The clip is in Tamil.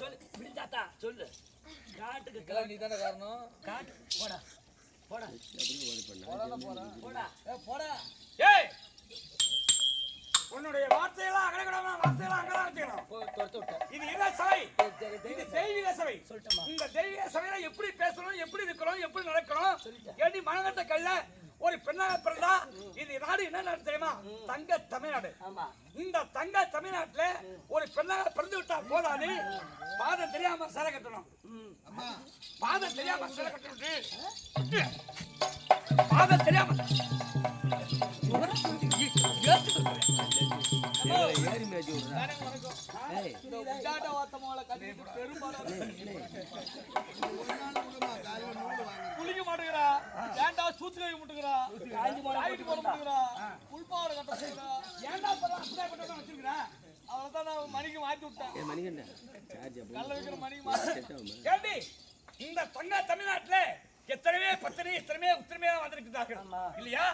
சொல்லு இப்படி தாத்தா சொல்லு. காட்டுக்கு நீ தானே காரணம்? காட்டு. போடா போடா. போறேன் போடா. ஏ போடா. ஏய் உன்னுடைய வார்த்தையெல்லாம் அகலகடமா வார்த்தையெல்லாம் அங்கதான் வச்சுக்கணும் இது என்ன சபை? இது தெய்வீக சபை. இந்த தெய்வீக சபையில எப்படி பேசணும் எப்படி இருக்கணும் எப்படி நடக்கணும். ஏடி மனங்கட்ட கல்ல ஒரு பெண்ணாக பிறந்தா இது நாடு என்ன நாடு தெரியுமா? தங்க தமிழ்நாடு. ஆமா. இந்த தங்க தமிழ்நாட்டுல ஒரு பெண்ணாக பிறந்து விட்டா போதாது. பாதம் தெரியாம சிலை கட்டணும். பாதம் தெரியாம சிலை கட்டணும் பாதம் தெரியாம. ஏறி சூத்து கை முட்டுக்கிறா காஞ்சி போட புல்பாவடை கட்ட சொல்றா? ஏன்டா இப்பதான் அப்படியே கட்டணும் வச்சிருக்கிறேன் அவளை தான் நான் மணிக்கு மாத்தி விட்டேன். ஏ மணிகண்டன் சார்ஜ் அப்படி கல்ல வைக்கிற மணிக்கு மாத்தி செட் ஆகுமா? ஏண்டி இந்த தங்க தமிழ்நாட்டுல எத்தனையோ பத்தனை எத்தனையோ உத்தரமையா வந்திருக்கிறார்கள் இல்லையா?